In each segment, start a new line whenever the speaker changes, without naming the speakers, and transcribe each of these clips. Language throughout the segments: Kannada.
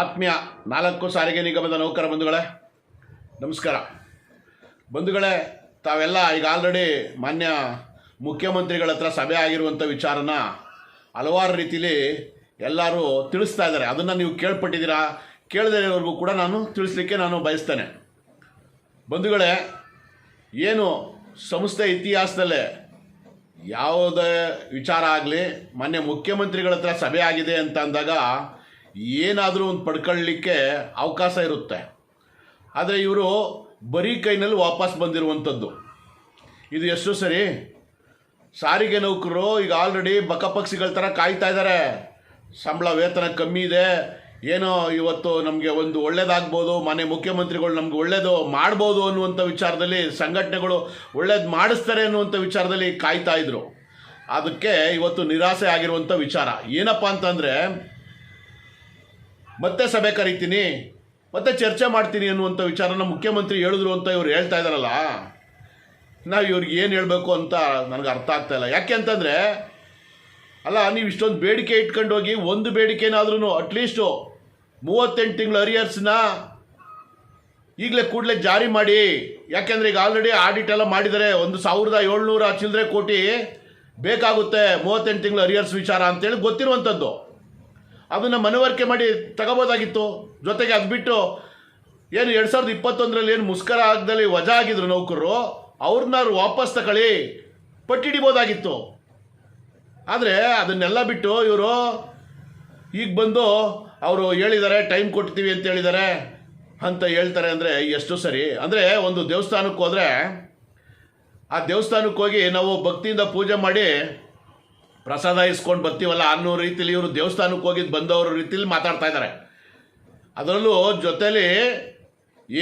ಆತ್ಮೀಯ ನಾಲ್ಕು ಸಾರಿಗೆ ನಿಗಮದ ನೌಕರ ಬಂಧುಗಳೇ, ನಮಸ್ಕಾರ. ಬಂಧುಗಳೇ, ತಾವೆಲ್ಲ ಈಗ ಆಲ್ರೆಡಿ ಮಾನ್ಯ ಮುಖ್ಯಮಂತ್ರಿಗಳ ಹತ್ರ ಸಭೆ ಆಗಿರುವಂಥ ವಿಚಾರನ ಹಲವಾರು ರೀತಿಲಿ ಎಲ್ಲರೂ ತಿಳಿಸ್ತಾ ಇದ್ದಾರೆ. ಅದನ್ನು ನೀವು ಕೇಳ್ಪಟ್ಟಿದ್ದೀರಾ? ಕೇಳದೇವರೆಗೂ ಕೂಡ ನಾನು ತಿಳಿಸ್ಲಿಕ್ಕೆ ನಾನು ಬಯಸ್ತೇನೆ. ಬಂಧುಗಳೇ, ಏನು ಸಂಸ್ಥೆ ಇತಿಹಾಸದಲ್ಲೇ ಯಾವುದೇ ವಿಚಾರ ಆಗಲಿ, ಮಾನ್ಯ ಮುಖ್ಯಮಂತ್ರಿಗಳ ಹತ್ರ ಸಭೆ ಆಗಿದೆ ಅಂತ ಅಂದಾಗ ಏನಾದರೂ ಒಂದು ಪಡ್ಕೊಳ್ಳಿಕ್ಕೆ ಅವಕಾಶ ಇರುತ್ತೆ. ಆದರೆ ಇವರು ಬರೀ ಕೈನಲ್ಲಿ ವಾಪಸ್ ಬಂದಿರುವಂಥದ್ದು ಇದು ಎಷ್ಟು ಸರಿ ಸಾರಿಗೆ ನೌಕರರು ಈಗ ಆಲ್ರೆಡಿ ಬಕಪಕ್ಷಿಗಳ ಥರ ಕಾಯ್ತಾ ಇದ್ದಾರೆ ಸಂಬಳ ವೇತನ ಕಮ್ಮಿ ಇದೆ. ಏನೋ ಇವತ್ತು ನಮಗೆ ಒಂದು ಒಳ್ಳೇದಾಗ್ಬೋದು, ಮನೆ ಮುಖ್ಯಮಂತ್ರಿಗಳು ನಮ್ಗೆ ಒಳ್ಳೇದು ಮಾಡ್ಬೋದು ಅನ್ನುವಂಥ ವಿಚಾರದಲ್ಲಿ ಸಂಘಟನೆಗಳು ಒಳ್ಳೇದು ಮಾಡಿಸ್ತಾರೆ ಅನ್ನುವಂಥ ವಿಚಾರದಲ್ಲಿ ಕಾಯ್ತಾ ಇದ್ರು. ಅದಕ್ಕೆ ಇವತ್ತು ನಿರಾಸೆ ಆಗಿರುವಂಥ ವಿಚಾರ. ಏನಪ್ಪ ಅಂತಂದರೆ ಮತ್ತೆ ಸಭೆ ಕರಿತೀನಿ, ಮತ್ತೆ ಚರ್ಚೆ ಮಾಡ್ತೀನಿ ಅನ್ನುವಂಥ ವಿಚಾರನ ಮುಖ್ಯಮಂತ್ರಿ ಹೇಳಿದ್ರು ಅಂತ ಇವ್ರು ಹೇಳ್ತಾ ಇದ್ದಾರಲ್ಲ. ನಾವು ಇವ್ರಿಗೆ ಏನು ಹೇಳಬೇಕು ಅಂತ ನನಗೆ ಅರ್ಥ ಆಗ್ತಾ ಇಲ್ಲ. ಯಾಕೆ ಅಂತಂದರೆ, ಅಲ್ಲ, ನೀವು ಇಷ್ಟೊಂದು ಬೇಡಿಕೆ ಇಟ್ಕೊಂಡು ಹೋಗಿ, ಒಂದು ಬೇಡಿಕೆನಾದ್ರೂ ಅಟ್ಲೀಸ್ಟು ಮೂವತ್ತೆಂಟು ತಿಂಗಳು ಅರಿಯರ್ಸ್ನ ಈಗಲೇ ಕೂಡಲೇ ಜಾರಿ ಮಾಡಿ. ಯಾಕೆಂದರೆ ಈಗ ಆಲ್ರೆಡಿ ಆಡಿಟ್ ಎಲ್ಲ ಮಾಡಿದರೆ ಒಂದು ಸಾವಿರದ ಏಳ್ನೂರ ಚಿಲ್ಲರೆ ಕೋಟಿ ಬೇಕಾಗುತ್ತೆ ಮೂವತ್ತೆಂಟು ತಿಂಗಳು ಅರಿಯರ್ಸ್ ವಿಚಾರ ಅಂತೇಳಿ ಗೊತ್ತಿರುವಂಥದ್ದು ಅದನ್ನು ಮನವರಿಕೆ ಮಾಡಿ ತಗೋಬೋದಾಗಿತ್ತು. ಜೊತೆಗೆ ಅದು ಬಿಟ್ಟು ಏನು ಎರಡು ಸಾವಿರದ ಇಪ್ಪತ್ತೊಂದರಲ್ಲಿ ಏನು ಮುಸ್ಕರ ಆಗದಲ್ಲಿ ವಜಾ ಆಗಿದ್ರು ನೌಕರರು ಅವ್ರನ್ನ ವಾಪಸ್ ತಗೊಳ್ಳಿ ಪಟ್ಟಿಡಿಬೋದಾಗಿತ್ತು ಆದರೆ ಅದನ್ನೆಲ್ಲ ಬಿಟ್ಟು ಇವರು ಈಗ ಬಂದು ಅವರು ಹೇಳಿದ್ದಾರೆ, ಟೈಮ್ ಕೊಡ್ತೀವಿ ಅಂತ ಹೇಳಿದ್ದಾರೆ ಅಂತ ಹೇಳ್ತಾರೆ ಅಂದರೆ ಎಷ್ಟು ಸರಿ? ಅಂದರೆ ಒಂದು ದೇವಸ್ಥಾನಕ್ಕೆ ಹೋದರೆ ಆ ದೇವಸ್ಥಾನಕ್ಕೆ ಹೋಗಿ ನಾವು ಭಕ್ತಿಯಿಂದ ಪೂಜೆ ಮಾಡಿ ಪ್ರಸಾದ ಇಸ್ಕೊಂಡು ಬರ್ತೀವಲ್ಲ ಅನ್ನೋ ರೀತಿಲಿ ಇವರು ದೇವಸ್ಥಾನಕ್ಕೆ ಹೋಗಿದ್ದು ಬಂದವರ ರೀತಿಲಿ ಮಾತಾಡ್ತಾ ಇದ್ದಾರೆ ಅದರಲ್ಲೂ ಜೊತೆಲಿ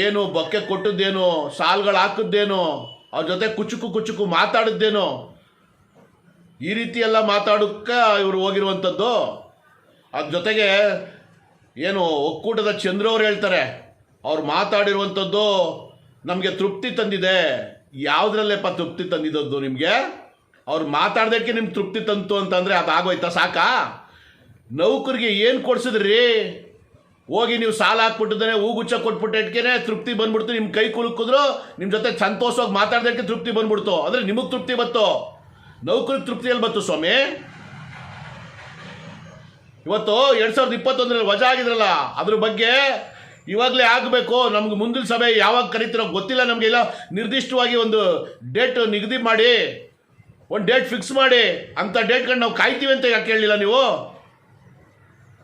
ಏನು ಬೊಕ್ಕೆ ಕೊಟ್ಟದ್ದೇನು, ಸಾಲ್ಗಳು ಹಾಕಿದ್ದೇನು, ಅವ್ರ ಜೊತೆ ಕುಚುಕು ಕುಚುಕು ಮಾತಾಡಿದ್ದೇನು, ಈ ರೀತಿ ಎಲ್ಲ ಮಾತಾಡೋಕ್ಕೆ ಇವರು ಹೋಗಿರುವಂಥದ್ದು. ಅದ್ರ ಜೊತೆಗೆ ಏನು ಒಕ್ಕೂಟದ ಚಂದ್ರವ್ರು ಹೇಳ್ತಾರೆ, ಅವ್ರು ಮಾತಾಡಿರುವಂಥದ್ದು ನಮಗೆ ತೃಪ್ತಿ ತಂದಿದೆ. ಯಾವುದ್ರಲ್ಲೇಪ್ಪ ತೃಪ್ತಿ ತಂದಿದ್ದದ್ದು ನಿಮಗೆ? ಅವ್ರು ಮಾತಾಡ್ದಕ್ಕೆ ನಿಮ್ಗೆ ತೃಪ್ತಿ ತಂತು ಅಂತಂದರೆ ಅದಾಗೋಯ್ತಾ ಸಾಕಾ? ನೌಕರಿಗೆ ಏನು ಕೊಡ್ಸಿದ್ರಿ? ಹೋಗಿ ನೀವು ಸಾಲ ಹಾಕ್ಬಿಟ್ಟಿದ್ರೆ ಹೂಗುಚ್ಚ ಕೊಟ್ಬಿಟ್ಟಿಟ್ಕೆ ತೃಪ್ತಿ ಬಂದ್ಬಿಡ್ತು ನಿಮ್ಮ ಕೈ ಕುಲುಕಿದ್ರು ನಿಮ್ಮ ಜೊತೆ ಸಂತೋಷವಾಗಿ ಮಾತಾಡ್ದಕ್ಕೆ ತೃಪ್ತಿ ಬಂದ್ಬಿಡ್ತು. ಅಂದರೆ ನಿಮಗೆ ತೃಪ್ತಿ ಬತ್ತು ನೌಕರಿಗೆ ತೃಪ್ತಿಯಲ್ಲಿ ಬತ್ತು ಸ್ವಾಮಿ? ಇವತ್ತು ಎರಡು ಸಾವಿರದ ಇಪ್ಪತ್ತೊಂದರಲ್ಲಿ ವಜಾ ಆಗಿದ್ರಲ್ಲ, ಅದ್ರ ಬಗ್ಗೆ ಇವಾಗಲೇ ಆಗಬೇಕು. ನಮ್ಗೆ ಮುಂದಿನ ಸಭೆ ಯಾವಾಗ ಕರೀತಿರೋ ಗೊತ್ತಿಲ್ಲ ನಮಗೆ. ಇಲ್ಲ, ನಿರ್ದಿಷ್ಟವಾಗಿ ಒಂದು ಡೇಟ್ ನಿಗದಿ ಮಾಡಿ. ಒಂದು ಡೇಟ್ ಫಿಕ್ಸ್ ಮಾಡಿ ಅಂಥ ಡೇಟ್ಗಳು ನಾವು ಕಾಯ್ತೀವಿ ಅಂತ ಯಾಕೆ ಹೇಳಲಿಲ್ಲ ನೀವು?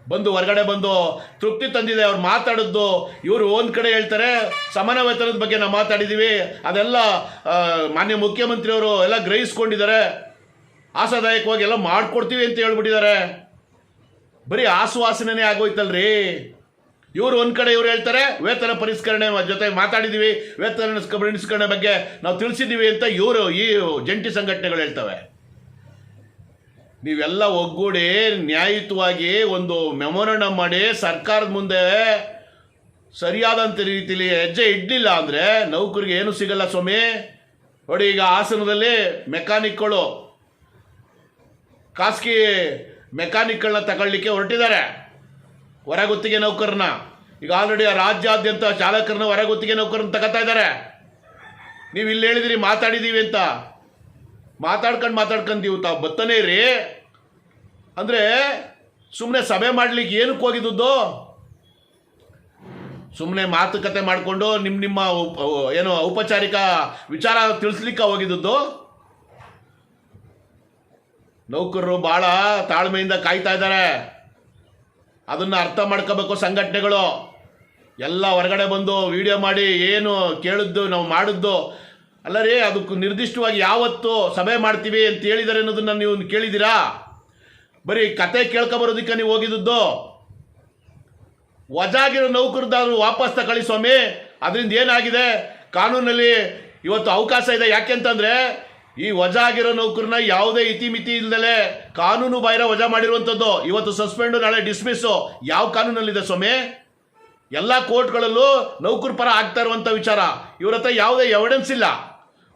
ಬಂದು, ಹೊರಗಡೆ ಬಂದು, ತೃಪ್ತಿ ತಂದಿದೆ, ಅವ್ರು ಮಾತಾಡಿದ್ದು ಇವರು ಒಂದು ಕಡೆ ಹೇಳ್ತಾರೆ, ಸಮಾನ ವೇತನದ ಬಗ್ಗೆ ನಾವು ಮಾತಾಡಿದ್ದೀವಿ ಅದೆಲ್ಲ ಮಾನ್ಯ ಮುಖ್ಯಮಂತ್ರಿಯವರು ಎಲ್ಲ ಗ್ರಹಿಸ್ಕೊಂಡಿದ್ದಾರೆ. ಆಶಾದಾಯಕವಾಗಿ ಎಲ್ಲ ಮಾಡಿಕೊಡ್ತೀವಿ ಅಂತ ಹೇಳ್ಬಿಟ್ಟಿದ್ದಾರೆ. ಬರೀ ಆಶ್ವಾಸನೆ ಆಗೋಯ್ತಲ್ರಿ? ಇವರು ಒಂದು ಕಡೆ ಇವ್ರು ಹೇಳ್ತಾರೆ, ವೇತನ ಪರಿಷ್ಕರಣೆ ಜೊತೆ ಮಾತಾಡಿದ್ದೀವಿ ವೇತನ ಪರಿಷ್ಕರಣೆ ಬಗ್ಗೆ ನಾವು ತಿಳಿಸಿದ್ದೀವಿ ಅಂತ ಇವರು ಈ ಜಂಟಿ ಸಂಘಟನೆಗಳು ಹೇಳ್ತವೆ. ನೀವೆಲ್ಲ ಒಗ್ಗೂಡಿ ನ್ಯಾಯಯುತವಾಗಿ ಒಂದು ಮೆಮೊರಂಡಮ್ ಮಾಡಿ ಸರ್ಕಾರದ ಮುಂದೆ ಸರಿಯಾದಂಥ ರೀತಿಲಿ ಹೆಜ್ಜೆ ಇಡಲಿಲ್ಲ ಅಂದರೆ ನೌಕರಿಗೆ ಏನು ಸಿಗಲ್ಲ ಸ್ವಾಮಿ. ನೋಡಿ ಈಗ ಹಾಸನದಲ್ಲಿ ಮೆಕ್ಯಾನಿಕ್ಗಳು, ಖಾಸಗಿ ಮೆಕ್ಯಾನಿಕ್ಗಳನ್ನ ತಗೊಳ್ಳಿಕ್ಕೆ ಹೊರಟಿದ್ದಾರೆ. ಹೊರಗುತ್ತಿಗೆ ನೌಕರನ. ಈಗ ಆಲ್ರೆಡಿ ಆ ರಾಜ್ಯಾದ್ಯಂತ ಚಾಲಕರನ್ನ ಹೊರಗುತ್ತಿಗೆ ನೌಕರನ್ನ ತಗೋತಾ ಇದ್ದಾರೆ. ನೀವು ಇಲ್ಲಿ ಹೇಳಿದಿರಿ ಮಾತಾಡಿದ್ದೀವಿ ಅಂತ. ಮಾತಾಡ್ಕೊಂಡು ಮಾತಾಡ್ಕೊಂತೀವಿ ತಾವು ಬತ್ತನೇ ರೀ ಅಂದರೆ ಸುಮ್ಮನೆ ಸಭೆ ಮಾಡ್ಲಿಕ್ಕೆ ಏನಕ್ಕೆ ಹೋಗಿದ್ದು ಸುಮ್ಮನೆ ಮಾತುಕತೆ ಮಾಡಿಕೊಂಡು ನಿಮ್ಮ ನಿಮ್ಮ ಏನು ಔಪಚಾರಿಕ ವಿಚಾರ ತಿಳಿಸ್ಲಿಕ್ಕೆ ಹೋಗಿದ್ದು ನೌಕರರು ಭಾಳ ತಾಳ್ಮೆಯಿಂದ ಕಾಯ್ತಾ ಇದ್ದಾರೆ. ಅದನ್ನು ಅರ್ಥ ಮಾಡ್ಕೋಬೇಕು ಸಂಘಟನೆಗಳು. ಎಲ್ಲ ಹೊರಗಡೆ ಬಂದು ವಿಡಿಯೋ ಮಾಡಿ ಏನು ಕೇಳಿದ್ದು, ನಾವು ಮಾಡಿದ್ದು. ಅಲ್ಲ ರೀ, ಅದಕ್ಕೆ ನಿರ್ದಿಷ್ಟವಾಗಿ ಯಾವತ್ತು ಸಭೆ ಮಾಡ್ತೀವಿ ಅಂತ ಹೇಳಿದ್ದಾರೆ ಅನ್ನೋದನ್ನ ನೀವು ಕೇಳಿದ್ದೀರಾ ಬರೀ ಕತೆ ಕೇಳ್ಕೊಬರೋದಕ್ಕೆ ನೀವು ಹೋಗಿದ್ದು ವಜಾಗಿರೋ ನೌಕರದಾದ್ರು ವಾಪಸ್ ತಗೊಳ್ಳಿ ಸ್ವಾಮಿ. ಅದರಿಂದ ಏನಾಗಿದೆ? ಕಾನೂನಲ್ಲಿ ಇವತ್ತು ಅವಕಾಶ ಇದೆ. ಯಾಕೆಂತಂದ್ರೆ ಈ ವಜಾ ಆಗಿರೋ ನೌಕರನ್ನ ಯಾವುದೇ ಇತಿಮಿತಿ ಇಲ್ದಲೆ ಕಾನೂನು ಬಾಹಿರ ವಜಾ ಮಾಡಿರುವಂಥದ್ದು. ಇವತ್ತು ಸಸ್ಪೆಂಡು, ನಾಳೆ ಡಿಸ್ಮಿಸ್ಸು. ಯಾವ ಕಾನೂನಲ್ಲಿದೆ ಸ್ವಾಮಿ? ಎಲ್ಲ ಕೋರ್ಟ್ಗಳಲ್ಲೂ ನೌಕರ ಪರ ಆಗ್ತಾ ಇರುವಂಥ ವಿಚಾರ. ಇವ್ರ ಹತ್ರ ಯಾವುದೇ ಎವಿಡೆನ್ಸ್ ಇಲ್ಲ.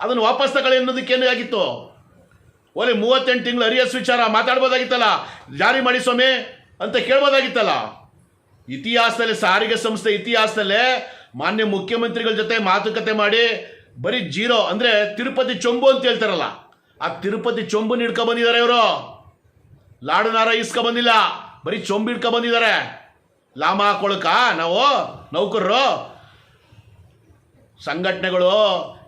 ಅದನ್ನು ವಾಪಸ್ ತಗೊಳ್ಳಿ ಅನ್ನೋದಕ್ಕೇನು ಆಗಿತ್ತು? ಓಲಿ ಮೂವತ್ತೆಂಟು ತಿಂಗಳು ಅರಿಯಸ್ ವಿಚಾರ ಮಾತಾಡ್ಬೋದಾಗಿತ್ತಲ್ಲ? ಜಾರಿ ಮಾಡಿ ಸ್ವಾಮಿ ಅಂತ ಕೇಳ್ಬೋದಾಗಿತ್ತಲ್ಲ? ಇತಿಹಾಸದಲ್ಲಿ ಸಾರಿಗೆ ಸಂಸ್ಥೆ ಇತಿಹಾಸದಲ್ಲೇ ಮಾನ್ಯ ಮುಖ್ಯಮಂತ್ರಿಗಳ ಜೊತೆ ಮಾತುಕತೆ ಮಾಡಿ ಬರೀ ಜೀರೋ ಅಂದರೆ ತಿರುಪತಿ ಚೊಂಬು ಅಂತ ಹೇಳ್ತಾರಲ್ಲ. ಆ ತಿರುಪತಿ ಚೊಂಬು ಹಿಡ್ಕೊ ಬಂದಿದ್ದಾರೆ ಇವರು. ಲಾಡುನಾರ ಇಸ್ಕೊ ಬಂದಿಲ್ಲ. ಬರೀ ಚೊಂಬು ಹಿಡ್ಕೊ ಬಂದಿದ್ದಾರೆ. ಲಾಮ ಹಾಕೊಳಕ ನಾವು ನೌಕರರು. ಸಂಘಟನೆಗಳು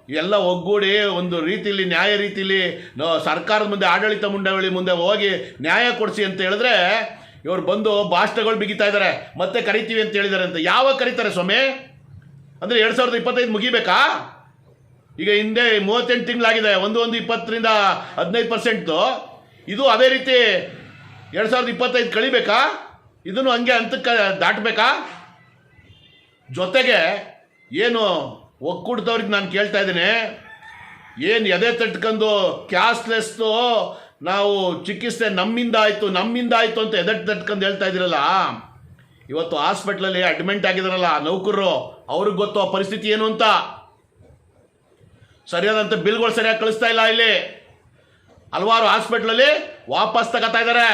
ಎಲ್ಲ ಒಗ್ಗೂಡಿ ಒಂದು ರೀತಿಲಿ, ನ್ಯಾಯ ರೀತಿಯಲ್ಲಿ ಸರ್ಕಾರದ ಮುಂದೆ ಆಡಳಿತ ಮಂಡಳಿ ಮುಂದೆ ಹೋಗಿ ನ್ಯಾಯ ಕೊಡಿಸಿ ಅಂತ ಹೇಳಿದ್ರೆ ಇವರು ಬಂದು ಭಾಷಣಗಳು ಬಿಗಿತಾ ಇದ್ದಾರೆ ಮತ್ತೆ ಕರಿತೀವಿ ಅಂತ ಹೇಳಿದ್ದಾರೆ ಅಂತ. ಯಾವಾಗ ಕರೀತಾರೆ ಸ್ವಾಮಿ? ಅಂದರೆ ಎರಡು ಸಾವಿರದ ಇಪ್ಪತ್ತೈದು ಮುಗಿಬೇಕಾ? ಈಗ ಹಿಂದೆ ಮೂವತ್ತೆಂಟು ತಿಂಗಳಾಗಿದೆ, ಒಂದು ಒಂದು ಇಪ್ಪತ್ತರಿಂದ ಹದಿನೈದು ಪರ್ಸೆಂಟ್ದು ಇದು ಅದೇ ರೀತಿ ಎರಡು ಸಾವಿರದ ಇಪ್ಪತ್ತೈದು ಕಳಿಬೇಕಾ? ಇದನ್ನು ಹಂಗೆ ಹಂತಕ್ಕೆ ದಾಟಬೇಕಾ? ಜೊತೆಗೆ ಏನು ಒಕ್ಕೂಟದವ್ರಿಗೆ ನಾನು ಕೇಳ್ತಾ ಇದ್ದೀನಿ, ಏನು ಎದೆ ತಟ್ಕೊಂಡು ಕ್ಯಾಶ್ಲೆಸ್ಸು ನಾವು ಚಿಕಿತ್ಸೆ ನಮ್ಮಿಂದ ಆಯಿತು ನಮ್ಮಿಂದ ಆಯಿತು ಅಂತ ಎದೆ ತಟ್ಕೊಂಡು ಹೇಳ್ತಾ ಇದ್ದೀರಲ್ಲ. ಇವತ್ತು ಹಾಸ್ಪಿಟ್ಲಲ್ಲಿ ಅಡ್ಮಿಂಟ್ ಆಗಿದಾರಲ್ಲ ನೌಕರರು, ಅವ್ರಿಗೆ ಗೊತ್ತು ಆ ಪರಿಸ್ಥಿತಿ ಏನು ಅಂತ? ಸರಿಯಾದಂಥ ಬಿಲ್ಗಳು ಸರಿಯಾಗಿ ಕಳಿಸ್ತಾ ಇಲ್ಲ ಇಲ್ಲಿ. ಹಲವಾರು ಹಾಸ್ಪಿಟ್ಲಲ್ಲಿ ವಾಪಸ್ ತಗೋತಾ ಇದ್ದಾರೆ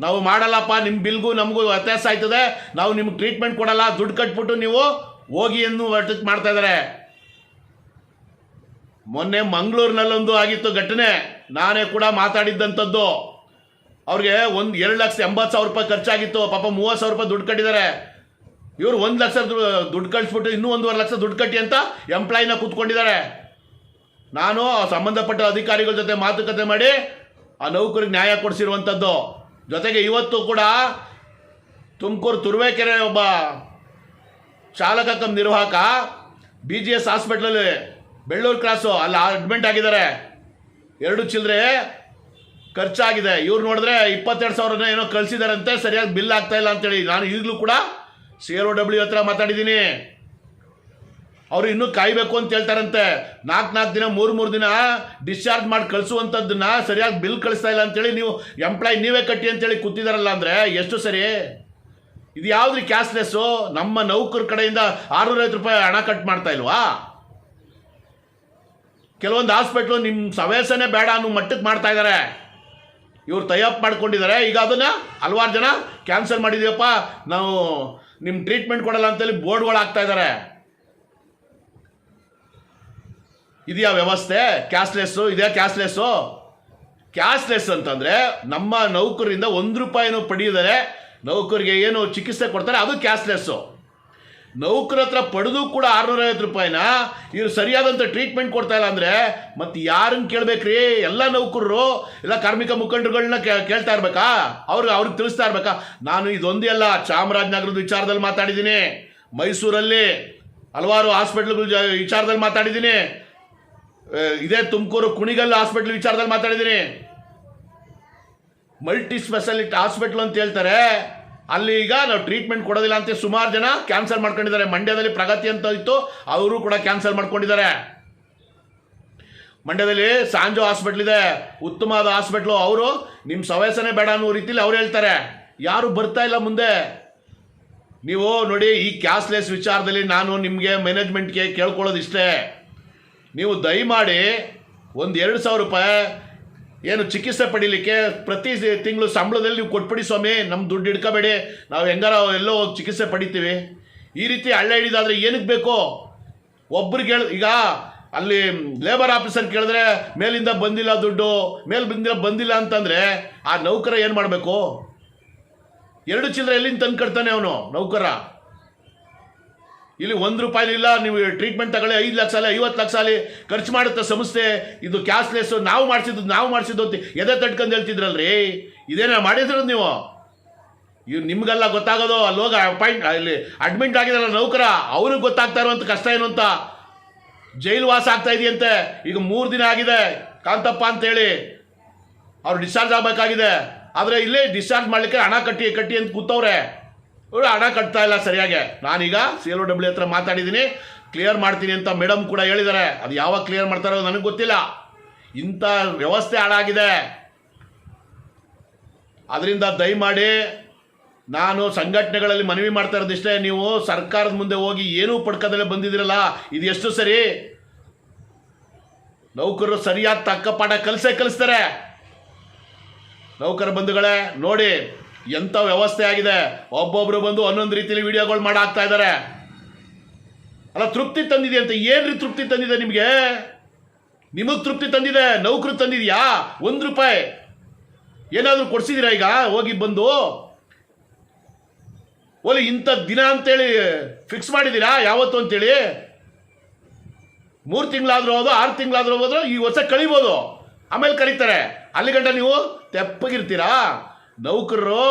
ನಾವು ಮಾಡಲ್ಲಪ್ಪ ನಿಮ್ಮ ಬಿಲ್ಗೂ ನಮಗೂ ವ್ಯತ್ಯಾಸ ಆಯ್ತದೆ. ನಾವು ನಿಮ್ಗೆ ಟ್ರೀಟ್ಮೆಂಟ್ ಕೊಡಲ್ಲ, ದುಡ್ಡು ಕಟ್ಬಿಟ್ಟು ನೀವು ಹೋಗಿ ಎಂದು ಮಾಡ್ತಾ ಇದ್ದಾರೆ ಮೊನ್ನೆ ಮಂಗಳೂರಿನಲ್ಲೊಂದು ಆಗಿತ್ತು ಘಟನೆ. ನಾನೇ ಕೂಡ ಮಾತಾಡಿದ್ದಂಥದ್ದು. ಅವ್ರಿಗೆ ಒಂದು ಎರಡು ಲಕ್ಷ ಎಂಬತ್ತು ಸಾವಿರ ರೂಪಾಯಿ ಖರ್ಚಾಗಿತ್ತು. ಪಾಪ ಮೂವತ್ತು ಸಾವಿರ ರೂಪಾಯಿ ದುಡ್ಡು ಕಟ್ಟಿದ್ದಾರೆ. ಇವರು ಒಂದು ಲಕ್ಷ ದುಡ್ಡು ಕಳಿಸ್ಬಿಟ್ಟು ಇನ್ನೂ ಒಂದೂವರೆ ಲಕ್ಷ ದುಡ್ಡು ಕಟ್ಟಿ ಅಂತ ಎಂಪ್ಲಾಯಿನ ಕೂತ್ಕೊಂಡಿದ್ದಾರೆ. ನಾನು ಸಂಬಂಧಪಟ್ಟ ಅಧಿಕಾರಿಗಳ ಜೊತೆ ಮಾತುಕತೆ ಮಾಡಿ ಆ ನೌಕರಿಗೆ ನ್ಯಾಯ ಕೊಡಿಸಿರುವಂಥದ್ದು ಜೊತೆಗೆ ಇವತ್ತು ಕೂಡ ತುಮಕೂರು ತುರುವೇಕೆರೆ ಒಬ್ಬ ಚಾಲಕ ಕಮ್ ನಿರ್ವಾಹಕ ಬಿ ಜಿ ಎಸ್ ಹಾಸ್ಪಿಟ್ಲಲ್ಲಿ ಬೆಳ್ಳೂರು ಕ್ರಾಸು, ಅಲ್ಲಿ ಅಡ್ಮಿಂಟ್ ಆಗಿದ್ದಾರೆ. ಎರಡು ಚಿಲ್ಲರೆ ಖರ್ಚಾಗಿದೆ. ಇವ್ರು ನೋಡಿದ್ರೆ ಇಪ್ಪತ್ತೆರಡು ಸಾವಿರನ ಏನೋ ಕಳಿಸಿದಾರಂತೆ, ಸರಿಯಾಗಿ ಬಿಲ್ ಆಗ್ತಾ ಇಲ್ಲ ಅಂತೇಳಿ ನಾನು ಈಗಲೂ ಕೂಡ ಸಿ ಆರ್ ಓ ಡಬ್ಲ್ಯೂ ಹತ್ರ ಮಾತಾಡಿದ್ದೀನಿ. ಅವರು ಇನ್ನೂ ಕಾಯಬೇಕು ಅಂತ ಹೇಳ್ತಾರಂತೆ. ನಾಲ್ಕು ನಾಲ್ಕು ದಿನ, ಮೂರು ಮೂರು ದಿನ ಡಿಸ್ಚಾರ್ಜ್ ಮಾಡಿ ಕಳಿಸುವಂಥದ್ದನ್ನ ಸರಿಯಾಗಿ ಬಿಲ್ ಕಳಿಸ್ತಾ ಇಲ್ಲ ಅಂತೇಳಿ ನೀವು ಎಂಪ್ಲಾಯ್ ನೀವೇ ಕಟ್ಟಿ ಅಂತೇಳಿ ಕೂತಿದಾರಲ್ಲ ಅಂದರೆ ಎಷ್ಟು ಸರಿ? ಇದು ಯಾವ್ದ್ರಿ ಕ್ಯಾಶ್ಲೆಸ್ಸು ನಮ್ಮ ನೌಕರ ಕಡೆಯಿಂದ ಆರುನೂರೈವತ್ತು ರೂಪಾಯಿ ಹಣ ಕಟ್ ಮಾಡ್ತಾ ಇಲ್ವಾ? ಕೆಲವೊಂದು ಹಾಸ್ಪಿಟ್ಲು ನಿಮ್ಮ ಸವೇಸನೇ ಬೇಡ ಅನ್ನೋ ಮಟ್ಟಕ್ಕೆ ಮಾಡ್ತಾ ಇದ್ದಾರೆ ಇವ್ರು ತಯಾರು ಮಾಡ್ಕೊಂಡಿದ್ದಾರೆ ಈಗ ಅದನ್ನು ಹಲವಾರು ಜನ ಕ್ಯಾನ್ಸಲ್ ಮಾಡಿದೀವಪ್ಪ ನಾವು ನಿಮ್ಮ ಟ್ರೀಟ್ಮೆಂಟ್ ಕೊಡಲ್ಲ ಅಂತೇಳಿ ಬೋರ್ಡ್ಗಳು ಹಾಕ್ತಾ ಇದ್ದಾರೆ ಇದೆಯಾ ವ್ಯವಸ್ಥೆ? ಕ್ಯಾಶ್ಲೆಸ್ಸು ಇದೆಯಾ ಕ್ಯಾಶ್ಲೆಸ್ಸು ಕ್ಯಾಶ್ಲೆಸ್ ಅಂತಂದರೆ ನಮ್ಮ ನೌಕರಿಂದ ಒಂದು ರೂಪಾಯಿನೂ ಪಡೆಯುದರೆ ನೌಕರಿಗೆ ಏನು ಚಿಕಿತ್ಸೆ ಕೊಡ್ತಾರೆ? ಅದು ಕ್ಯಾಶ್ಲೆಸ್ಸು ನೌಕರ ಹತ್ರ ಪಡೆದು ಕೂಡ ಆರುನೂರೈವತ್ತು ರೂಪಾಯಿನ ಇವರು ಸರಿಯಾದಂಥ ಟ್ರೀಟ್ಮೆಂಟ್ ಕೊಡ್ತಾ ಇಲ್ಲ ಅಂದರೆ ಮತ್ತೆ ಯಾರನ್ನು ಕೇಳಬೇಕ್ರಿ? ಎಲ್ಲ ನೌಕರರು, ಎಲ್ಲ ಕಾರ್ಮಿಕ ಮುಖಂಡರುಗಳನ್ನ ಕೇಳ್ತಾ ಇರ್ಬೇಕಾ? ಅವ್ರಿಗೆ ಅವ್ರಿಗೆ ತಿಳಿಸ್ತಾ ಇರ್ಬೇಕಾ? ನಾನು ಇದೊಂದೇ ಅಲ್ಲ, ಚಾಮರಾಜನಗರದ ವಿಚಾರದಲ್ಲಿ ಮಾತಾಡಿದ್ದೀನಿ. ಮೈಸೂರಲ್ಲಿ ಹಲವಾರು ಹಾಸ್ಪಿಟ್ಲ್ಗಳ ವಿಚಾರದಲ್ಲಿ ಮಾತಾಡಿದ್ದೀನಿ. ಇದೇ ತುಮಕೂರು ಕುಣಿಗಲ್ ಹಾಸ್ಪಿಟ್ಲ್ ವಿಚಾರದಲ್ಲಿ ಮಾತಾಡಿದ್ದೀನಿ. ಮಲ್ಟಿ ಸ್ಪೆಷಾಲಿಟಿ ಹಾಸ್ಪಿಟ್ಲ್ ಅಂತ ಹೇಳ್ತಾರೆ. ಅಲ್ಲಿ ಈಗ ನಾವು ಟ್ರೀಟ್ಮೆಂಟ್ ಕೊಡೋದಿಲ್ಲ ಅಂತ ಸುಮಾರು ಜನ ಕ್ಯಾನ್ಸಲ್ ಮಾಡ್ಕೊಂಡಿದ್ದಾರೆ. ಮಂಡ್ಯದಲ್ಲಿ ಪ್ರಗತಿ ಅಂತ ಇತ್ತು, ಅವರು ಕೂಡ ಕ್ಯಾನ್ಸಲ್ ಮಾಡ್ಕೊಂಡಿದ್ದಾರೆ. ಮಂಡ್ಯದಲ್ಲಿ ಸಾಂಜೋ ಹಾಸ್ಪಿಟ್ಲ್ ಇದೆ, ಉತ್ತಮವಾದ ಹಾಸ್ಪಿಟ್ಲು ಅವರು ನಿಮ್ಮ ಸವೇಸನೇ ಬೇಡ ಅನ್ನೋ ರೀತಿಲಿ ಅವ್ರು ಹೇಳ್ತಾರೆ. ಯಾರು ಬರ್ತಾ ಇಲ್ಲ ಮುಂದೆ. ನೀವು ನೋಡಿ ಈ ಕ್ಯಾಶ್ಲೆಸ್ ವಿಚಾರದಲ್ಲಿ ನಾನು ನಿಮಗೆ ಮ್ಯಾನೇಜ್ಮೆಂಟ್ಗೆ ಕೇಳ್ಕೊಳ್ಳೋದು ಇಷ್ಟೇ ನೀವು ದಯಮಾಡಿ ಒಂದು ಎರಡು ಸಾವಿರ ರೂಪಾಯಿ ಏನು ಚಿಕಿತ್ಸೆ ಪಡೀಲಿಕ್ಕೆ ಪ್ರತಿ ತಿಂಗಳು ಸಂಬಳದಲ್ಲಿ ನೀವು ಕೊಟ್ಬಿಡಿ ಸ್ವಾಮಿ ನಮ್ಮ ದುಡ್ಡು ಹಿಡ್ಕೋಬೇಡಿ. ನಾವು ಹೆಂಗಾರ ಎಲ್ಲೋ ಹೋಗಿ ಚಿಕಿತ್ಸೆ ಪಡಿತೀವಿ. ಈ ರೀತಿ ಹಳ್ಳ ಹಿಡಿದಾದರೆ ಏನಕ್ಕೆ ಬೇಕು? ಒಬ್ರಿಗೆ ಹೇಳ ಈಗ ಅಲ್ಲಿ ಲೇಬರ್ ಆಫೀಸರ್ ಕೇಳಿದ್ರೆ ಮೇಲಿಂದ ಬಂದಿಲ್ಲ ದುಡ್ಡು, ಮೇಲೆ ಬಂದಿಲ್ಲ ಬಂದಿಲ್ಲ ಅಂತಂದರೆ ಆ ನೌಕರ ಏನು ಮಾಡಬೇಕು? ಎರಡು ಚಿಲ್ಲರೆ ಎಲ್ಲಿಂದ ತಂದು ಕಟ್ತಾನೆ ಅವನು ನೌಕರ? ಇಲ್ಲಿ ಒಂದು ರೂಪಾಯಿ ಇಲ್ಲ, ನೀವು ಟ್ರೀಟ್ಮೆಂಟ್ ತಗೊಳ್ಳಿ, ಐದು ಲಕ್ಷ ಅಲ್ಲಿ, ಐವತ್ತು ಲಕ್ಷ ಅಲ್ಲಿ ಖರ್ಚು ಮಾಡುತ್ತೆ ಸಂಸ್ಥೆ. ಇದು ಕ್ಯಾಶ್ಲೆಸ್ ನಾವು ಮಾಡಿಸಿದ್ದು ನಾವು ಮಾಡಿಸಿದ್ದು ಅಂತ ಎದೆ ತಟ್ಕೊಂಡು ಹೇಳ್ತಿದ್ರಲ್ರಿ? ಇದೇನ ಮಾಡಿದ್ರು ನೀವು? ಇವ್ ನಿಮಗೆಲ್ಲ ಗೊತ್ತಾಗೋದು, ಅಲ್ಲಿ ಹೋಗಿ ಅಪಾಯಿಂಟ್ ಇಲ್ಲಿ ಅಡ್ಮಿಂಟ್ ಆಗಿದಾರಲ್ಲ ನೌಕರ, ಅವ್ರಿಗೆ ಗೊತ್ತಾಗ್ತಾ ಇರುವಂಥ ಕಷ್ಟ ಏನು ಅಂತ. ಜೈಲು ವಾಸ ಆಗ್ತಾ ಇದೆಯಂತೆ. ಈಗ ಮೂರು ದಿನ ಆಗಿದೆ, ಕಾಂತಪ್ಪ ಅಂತೇಳಿ ಅವ್ರು ಡಿಸ್ಚಾರ್ಜ್ ಆಗಬೇಕಾಗಿದೆ. ಆದರೆ ಇಲ್ಲೇ ಡಿಸ್ಚಾರ್ಜ್ ಮಾಡಲಿಕ್ಕೆ ಹಣ ಕಟ್ಟಿ ಕಟ್ಟಿ ಅಂತ ಕೂತವ್ರೆ. ಇವರು ಹಣ ಕಟ್ತಾ ಇಲ್ಲ ಸರಿಯಾಗಿ. ನಾನೀಗ ಸಿ ಎಲ್ ಒ ಡಬ್ಲ್ಯೂ ಹತ್ರ ಮಾತಾಡಿದ್ದೀನಿ ಕ್ಲಿಯರ್ ಮಾಡ್ತೀನಿ ಅಂತ ಮೇಡಮ್ ಕೂಡ ಹೇಳಿದ್ದಾರೆ. ಅದು ಯಾವಾಗ ಕ್ಲಿಯರ್ ಮಾಡ್ತಾರೋ ನನಗೆ ಗೊತ್ತಿಲ್ಲ. ಇಂಥ ವ್ಯವಸ್ಥೆ ಹಾಳಾಗಿದೆ. ಅದರಿಂದ ದಯಮಾಡಿ ನಾನು ಸಂಘಟನೆಗಳಲ್ಲಿ ಮನವಿ ಮಾಡ್ತಾ ಇರೋದಿಷ್ಟೇ. ನೀವು ಸರ್ಕಾರದ ಮುಂದೆ ಹೋಗಿ ಏನೂ ಪಡ್ಕದಲ್ಲೇ ಬಂದಿದ್ದೀರಲ್ಲ, ಇದು ಎಷ್ಟು ಸರಿ? ನೌಕರರು ಸರಿಯಾದ ತಕ್ಕ ಪಾಠ ಕಲಿಸೇ ಕಲಿಸ್ತಾರೆ. ನೌಕರ ಬಂಧುಗಳೇ, ನೋಡಿ ಎಂಥ ವ್ಯವಸ್ಥೆ ಆಗಿದೆ? ಒಬ್ಬೊಬ್ರು ಬಂದು ಒಂದೊಂದು ರೀತಿಯಲ್ಲಿ ವಿಡಿಯೋಗಳು ಮಾಡಾಕ್ತಾ ಇದ್ದಾರೆ ಅಲ್ಲ, ತೃಪ್ತಿ ತಂದಿದೆ ಅಂತ ಏನ್ರಿ ತೃಪ್ತಿ ತಂದಿದೆ ನಿಮಗೆ? ನಿಮಗೆ ತೃಪ್ತಿ ತಂದಿದೆ? ನೌಕರಿ ತಂದಿದ್ಯಾ? ಒಂದು ರೂಪಾಯಿ. ಏನಾದರೂ ಕೊಡ್ಸಿದ್ದೀರಾ ಈಗ? ಹೋಗಿ ಬಂದು. ಓಲಿ, ಇಂಥ ದಿನ ಅಂತೇಳಿ ಫಿಕ್ಸ್ ಮಾಡಿದ್ದೀರಾ ಯಾವತ್ತು ಅಂತೇಳಿ? ಮೂರು ತಿಂಗಳಾದ್ರೂ ಹೋದು ಆರು ತಿಂಗಳಾದ್ರೂ ಹೋದ್ರು ಈ ವರ್ಷ ಕಳಿಬೋದು. ಆಮೇಲೆ ಕರೀತಾರೆ. ಅಲ್ಲಿಗಂಟ ನೀವು ತೆಪ್ಪಗಿರ್ತೀರಾ? ನೌಕರರು,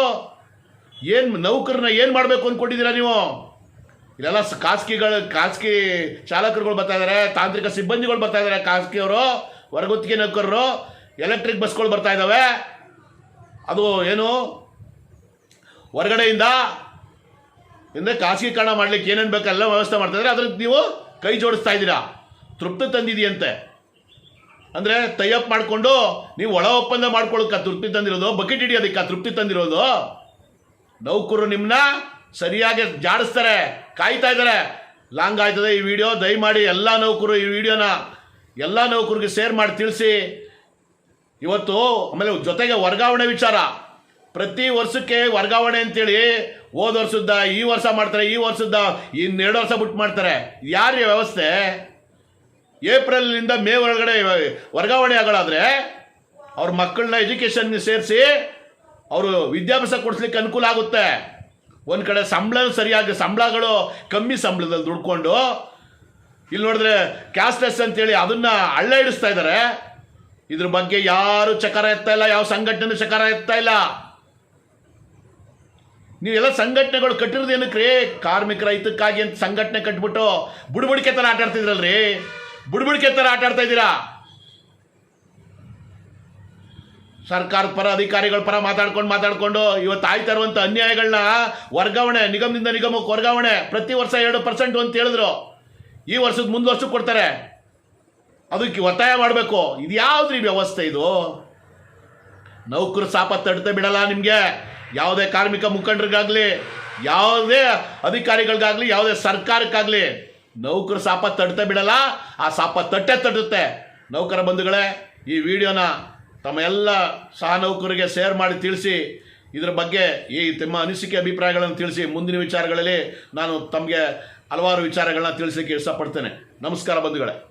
ಏನು ನೌಕರನ್ನ ಏನು ಮಾಡಬೇಕು ಅಂದ್ಕೊಂಡಿದ್ದೀರಾ ನೀವು? ಇಲ್ಲೆಲ್ಲ ಖಾಸಗಿಗಳು, ಖಾಸಗಿ ಚಾಲಕರುಗಳು ಬರ್ತಾ ಇದ್ದಾರೆ ತಾಂತ್ರಿಕ ಸಿಬ್ಬಂದಿಗಳು ಬರ್ತಾ ಇದ್ದಾರೆ ಖಾಸಗಿಯವರು, ಹೊರಗುತ್ತಿಗೆ ನೌಕರರು, ಎಲೆಕ್ಟ್ರಿಕ್ ಬಸ್ಗಳು ಬರ್ತಾ ಇದ್ದಾವೆ ಅದು ಏನು? ಹೊರಗಡೆಯಿಂದ ಅಂದರೆ ಖಾಸಗೀಕರಣ ಮಾಡ್ಲಿಕ್ಕೆ ಏನೇನು ಎಲ್ಲ ವ್ಯವಸ್ಥೆ ಮಾಡ್ತಾ ಇದ್ದಾರೆ ಅದಕ್ಕೆ ನೀವು ಕೈ ಜೋಡಿಸ್ತಾ ಇದ್ದೀರಾ. ತೃಪ್ತಿ ತಂದಿದೆಯಂತೆ. ಅಂದರೆ ಟೈಅಪ್ ಮಾಡಿಕೊಂಡು ನೀವು ಒಳ ಒಪ್ಪಂದ ಮಾಡ್ಕೊಳ್ಳೋಕೆ ತೃಪ್ತಿ ತಂದಿರೋದು ಬಕೆಟ್ ಹಿಡಿಯೋದಕ್ಕೆ ತೃಪ್ತಿ ತಂದಿರೋದು. ನೌಕರು ನಿಮ್ಮನ್ನ ಸರಿಯಾಗಿ ಜಾಡಿಸ್ತಾರೆ, ಕಾಯ್ತಾ ಇದ್ದಾರೆ. ಲಾಂಗ್ ಆಯ್ತದೆ ಈ ವಿಡಿಯೋ ದಯಮಾಡಿ ಎಲ್ಲ ನೌಕರು ಈ ವಿಡಿಯೋನ ಎಲ್ಲ ನೌಕರಿಗೆ ಶೇರ್ ಮಾಡಿ ತಿಳಿಸಿ. ಇವತ್ತು ಆಮೇಲೆ ಜೊತೆಗೆ ವರ್ಗಾವಣೆ ವಿಚಾರ. ಪ್ರತಿ ವರ್ಷಕ್ಕೆ ವರ್ಗಾವಣೆ ಅಂತೇಳಿ ಹೋದ ವರ್ಷದ ಈ ವರ್ಷ ಮಾಡ್ತಾರೆ, ಈ ವರ್ಷದ ಇನ್ನೆರಡು ವರ್ಷ ಬಿಟ್ಟು ಮಾಡ್ತಾರೆ. ಯಾರ ವ್ಯವಸ್ಥೆ? ಏಪ್ರಿಲ್ನಿಂದ ಮೇ ಒಳಗಡೆ ವರ್ಗಾವಣೆ ಆಗೋಳಾದ್ರೆ ಅವ್ರ ಮಕ್ಕಳನ್ನ ಎಜುಕೇಷನ್ಗೆ ಸೇರಿಸಿ ಅವರು ವಿದ್ಯಾಭ್ಯಾಸ ಕೊಡಿಸ್ಲಿಕ್ಕೆ ಅನುಕೂಲ ಆಗುತ್ತೆ. ಒಂದು ಕಡೆ ಸಂಬಳ ಸರಿಯಾಗಿ, ಸಂಬಳಗಳು ಕಮ್ಮಿ ಸಂಬಳದಲ್ಲಿ ದುಡ್ಕೊಂಡು, ಇಲ್ಲಿ ನೋಡಿದ್ರೆ ಕ್ಯಾಸ್ಟ್ಲೆಸ್ ಅಂತೇಳಿ ಅದನ್ನ ಹಳ್ಳ ಇಡಿಸ್ತಾ ಇದ್ದಾರೆ ಇದ್ರ ಬಗ್ಗೆ ಯಾರು ಚಕಾರ ಎತ್ತಾ ಇಲ್ಲ, ಯಾವ ಸಂಘಟನೆ ಚಕಾರ ಎತ್ತಾ ಇಲ್ಲ. ನೀವೆಲ್ಲ ಸಂಘಟನೆಗಳು ಕಟ್ಟಿರೋದು ರೀ? ಕಾರ್ಮಿಕರ ಹಿತಕ್ಕಾಗಿ ಅಂತ ಸಂಘಟನೆ ಕಟ್ಬಿಟ್ಟು ಬುಡಬುಡಿಕೆ ಥರ ಆಟ ಆಡ್ತಿದ್ರಲ್ರಿ ಬುಡ್ಬುಡಿಕೆ ಥರ ಆಟ ಆಡ್ತಾ ಇದ್ದೀರಾ? ಸರ್ಕಾರದ ಪರ, ಅಧಿಕಾರಿಗಳ ಪರ ಮಾತಾಡ್ಕೊಂಡು ಮಾತಾಡ್ಕೊಂಡು ಇವತ್ತು ಆಯ್ತಾ ಇರುವಂಥ ಅನ್ಯಾಯಗಳನ್ನ ವರ್ಗಾವಣೆ, ನಿಗಮದಿಂದ ನಿಗಮಕ್ಕೆ ವರ್ಗಾವಣೆ, ಪ್ರತಿ ವರ್ಷ ಎರಡು ಪರ್ಸೆಂಟ್ ಅಂತ ಹೇಳಿದ್ರು. ಈ ವರ್ಷದ ಮುಂದೆ ವರ್ಷ ಕೊಡ್ತಾರೆ. ಅದಕ್ಕೆ ಒತ್ತಾಯ ಮಾಡಬೇಕು. ಇದು ಯಾವ್ದ್ರಿ ವ್ಯವಸ್ಥೆ ಇದು? ನೌಕರು ಸಾಪ ತಡ್ತೆ ಬಿಡಲ್ಲ ನಿಮಗೆ. ಯಾವುದೇ ಕಾರ್ಮಿಕ ಮುಖಂಡರಿಗಾಗಲಿ, ಯಾವುದೇ ಅಧಿಕಾರಿಗಳಿಗಾಗಲಿ, ಯಾವುದೇ ಸರ್ಕಾರಕ್ಕಾಗಲಿ. ನೌಕರು ಸಾಪ ತಡ್ತೆ ಬಿಡಲ್ಲ, ಆ ಸಾಪ ತಟ್ಟೆ ತಡುತ್ತೆ ನೌಕರ ಬಂಧುಗಳೇ, ಈ ವಿಡಿಯೋನ ತಮ್ಮ ಎಲ್ಲ ಸಹ ನೌಕರಿಗೆ ಶೇರ್ ಮಾಡಿ ತಿಳಿಸಿ, ಇದರ ಬಗ್ಗೆ ಈ ತಮ್ಮ ಅನಿಸಿಕೆ ಅಭಿಪ್ರಾಯಗಳನ್ನು ತಿಳಿಸಿ, ಮುಂದಿನ ವಿಚಾರಗಳಲ್ಲಿ ನಾನು ತಮಗೆ ಹಲವಾರು ವಿಚಾರಗಳನ್ನ ತಿಳಿಸಲಿಕ್ಕೆ ಇಷ್ಟಪಡ್ತೇನೆ. ನಮಸ್ಕಾರ ಬಂಧುಗಳೇ.